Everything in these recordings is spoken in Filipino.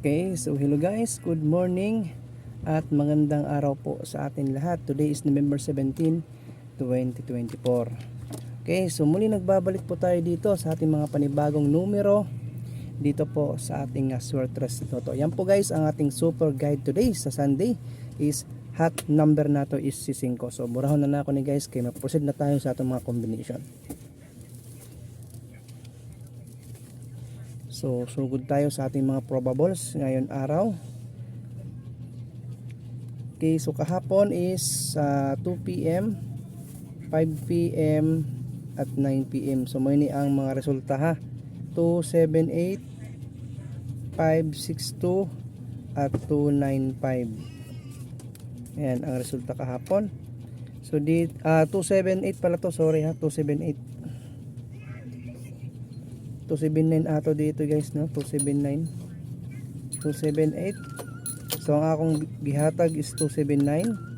Okay, so hello guys, good morning at magandang araw po sa atin lahat. Today is November 17, 2024. Okay, so muli nagbabalik po tayo dito sa ating mga panibagong numero dito po sa ating uh, Swertres Toto. Yan po guys, ang ating super guide today sa Sunday is hot number nato is si 5. So burahon na na ako ni guys, kaya mag-proceed na tayo sa atong mga combination. So, sugod tayo sa ating mga probables ngayon araw. Okay, so kahapon is uh, 2 p.m., 5 p.m. at 9 p.m. So, may ni ang mga resulta ha. 278, 562 at 295. Ayan ang resulta kahapon. So, di, uh, 278 pala to, sorry ha, 278. 279 ato dito guys no? 279 278 so ang akong gihatag is 279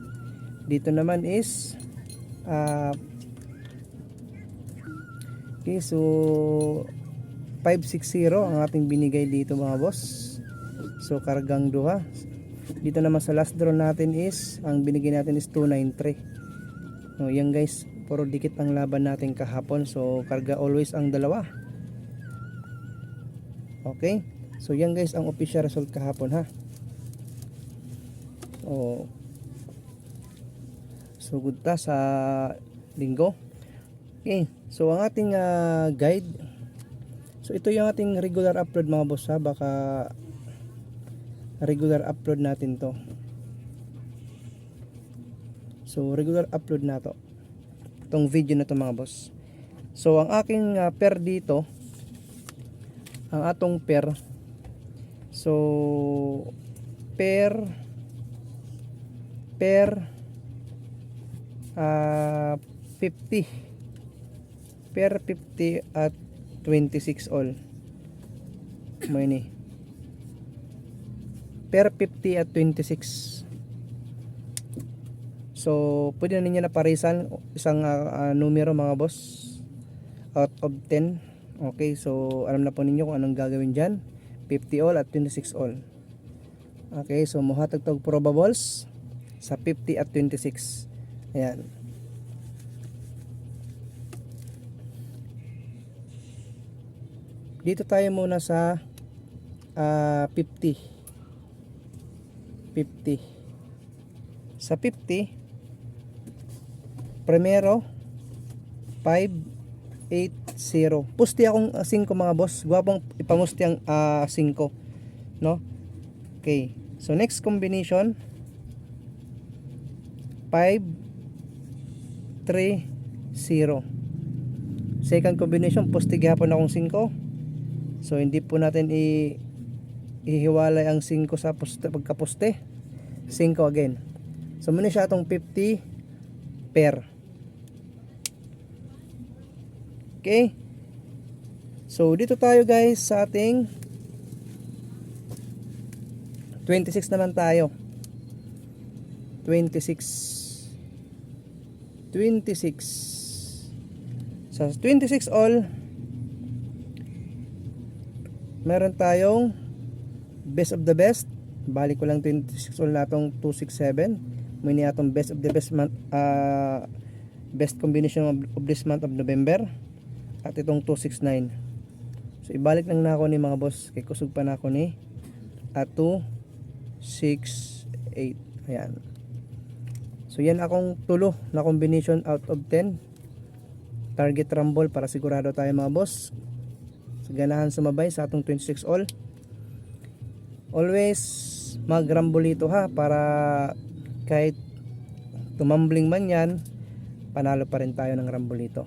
dito naman is uh, okay so 560 ang ating binigay dito mga boss. So kargang duha. Dito naman sa last draw natin is ang binigay natin is 293 no yan guys puro dikit ang laban natin kahapon. So karga always ang dalawa Okay? So yan guys ang official result kahapon ha. So So good ta sa linggo. Okay. So ang ating ah, guide So ito yung ating regular upload mga boss ha. Baka regular upload natin to. So regular upload na to. Itong video na to mga boss. So ang aking ah, per dito ang atong per so per per uh, 50 per 50 at 26 all. May ni. Per 50 at 26 so pwede na ninyo na parisan isang uh, numero mga boss out of 10 Okay, so alam na po ninyo kung anong gagawin dyan. 50 all at 26 all. Okay, so muhatag tog probables sa 50 at 26. Ayan. Dito tayo muna sa uh, 50. 50. Sa 50, primero, 5 8-0. Pusti akong 5 uh, mga boss. Gwapong ipamusti ang 5. Uh, no? Okay. So next combination 5 3 0. Second combination pusti gihapon akong 5. So hindi po natin i ihiwalay ang 5 sa poste, pagkaposte. 5 again. So muna siya atong 50 pair. Okay? So, dito tayo guys sa ating 26 naman tayo. 26. 26. Sa 26 all, meron tayong best of the best. Balik ko lang 26 all natong 267. May atong best of the best month, uh, best combination of, of this month of November at itong 269 so ibalik lang na ako ni mga boss. Kay kusog pa na ako ni at 268 ayan. So yan akong tulo na combination out of 10 target rumble para sigurado tayo mga boss. Sa ganahan sumabay sa atong 26 all. Always mag rumble ha para kahit tumambling man yan panalo pa rin tayo ng rumble ito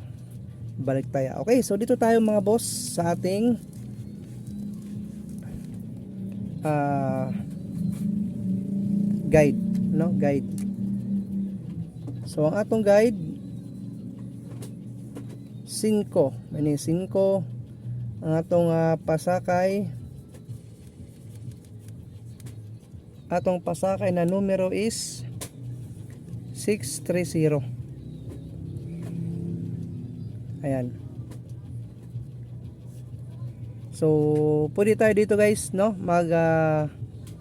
balik tayo. Okay so dito tayo mga boss sa ating uh, guide no? Guide. So ang atong guide 5 ano 5 ang atong uh, pasakay atong pasakay na numero is 630 Ayan. So, pwede tayo dito guys, no? Mag ah,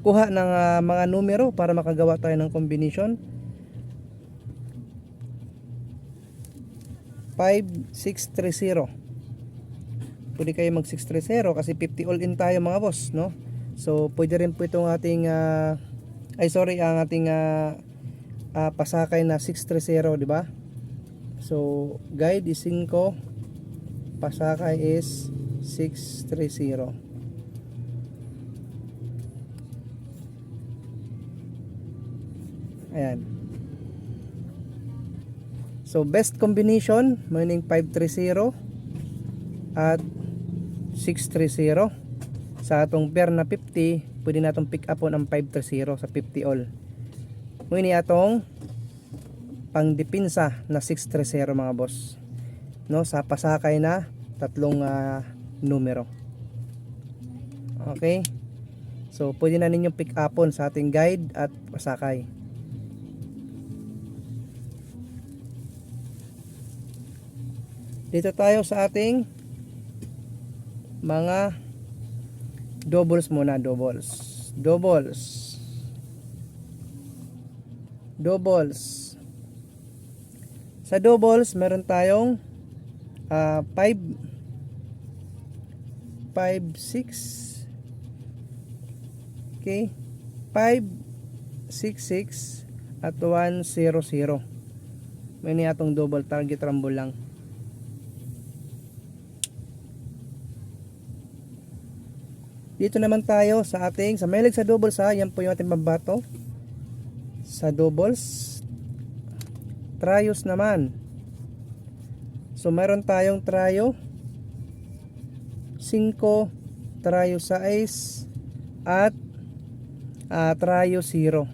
kuha ng ah, mga numero para makagawa tayo ng combination. 5630. Pwede kayo mag 630 kasi 50 all in tayo mga boss, no? So, pwede rin po itong ating ah, ay sorry, ang ating ah, ah, pasakay na 630, di ba? So, guide is 5, pasakay is 630. Ayan. So, best combination, meaning 530 at 630. Sa atong pair na 50, pwede natong pick up ang 530 sa 50 all. Meaning atong pangdipinsa na 630 mga boss. No, sa pasakay na tatlong ah, numero. Okay? So, pwede na ninyong pick upon sa ating guide at pasakay. Dito tayo sa ating mga doubles muna, doubles. Doubles. Doubles. Sa doubles, meron tayong ah 5 5 6 Okay? 5 6 6 at 1 0 0. May atong double target rumble lang. Dito naman tayo sa ating sa mahilig sa doubles ha, yan po yung ating pambato. Sa doubles. Trios naman. So meron tayong trio 5 trio 6 at uh, trio 0.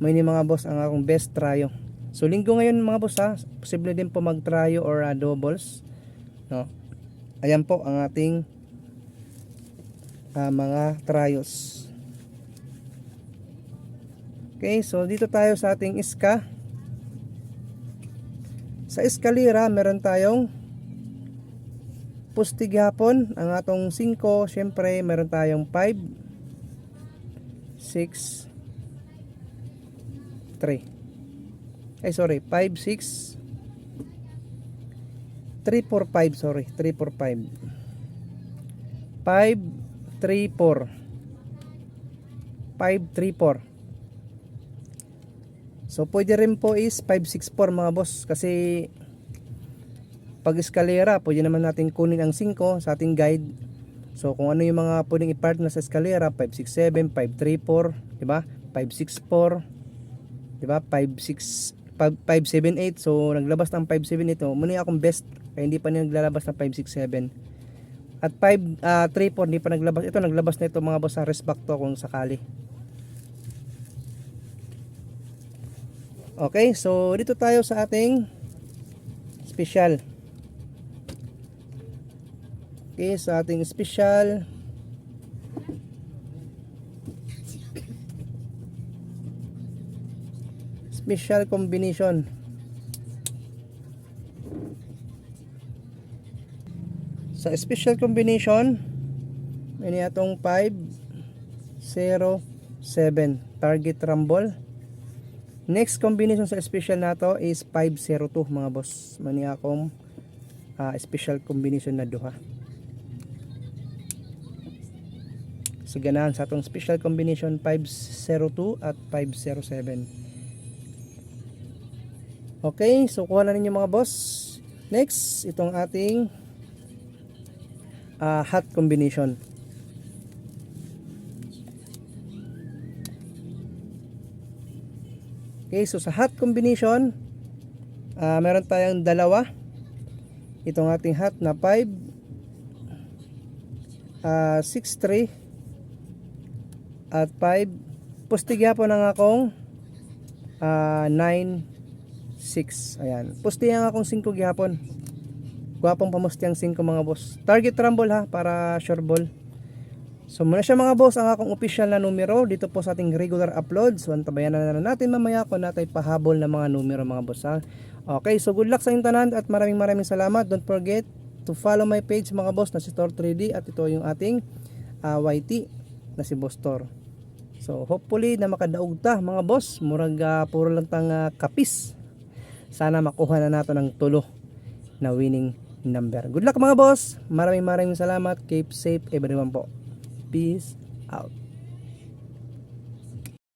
May ni mga boss ang akong best trio. So linggo ngayon mga boss ha, posible din po mag trio or uh, doubles. No. Ayan po ang ating ah, mga trios. Okay, so dito tayo sa ating iska. Sa eskalera, meron tayong pustig hapon. Ang atong 5, syempre, meron tayong 5, 6, 3. Ay, sorry, 5, 6, 3, 4, 5, sorry, 3, 4, 5. 5, 3, 4. 5, 3, 4. So pwede rin po is 564 mga boss kasi pag eskalera pwede naman natin kunin ang 5 sa ating guide. So kung ano yung mga pwedeng i-part na sa eskalera 567, 534, di ba? 564, di ba? 56 578 so naglabas ng 578 oh, muna akong best kaya hindi pa niya naglalabas ng 567 at 5 uh, 34 hindi pa naglabas ito naglabas na ito mga boss sa respect to kung sakali Okay, so dito tayo sa ating special. Okay, sa ating special. Special combination. Sa special combination, may atong 5 0 7 target rumble Next combination sa special nato is 502 mga boss. Mani akong uh, special combination na duha. So ganahan sa atong special combination 502 at 507. Okay, so kuha na ninyo mga boss. Next, itong ating uh, hot combination. Okay, so sa hot combination, uh, meron tayong dalawa. Itong ating hot na 5, uh, 6, 3, at 5. Pustigya po ng akong uh, 9, 6. Ayan. Pusti ang akong 5 gihapon. Gwapong pamusti ang 5 mga boss. Target rumble ha, para sure ball. So muna siya mga boss ang akong official na numero dito po sa ating regular upload. So antabayan na, na natin mamaya kung natin pahabol na mga numero mga boss ha. Okay, so good luck sa inyo tanan at maraming maraming salamat. Don't forget to follow my page mga boss na si Tor 3D at ito yung ating ah, YT na si Boss Tor. So hopefully na makadaog ta mga boss, murag ah, puro lang tang ah, kapis. Sana makuha na nato ng tulo na winning number. Good luck mga boss. Maraming maraming salamat. Keep safe everyone po. Peace out.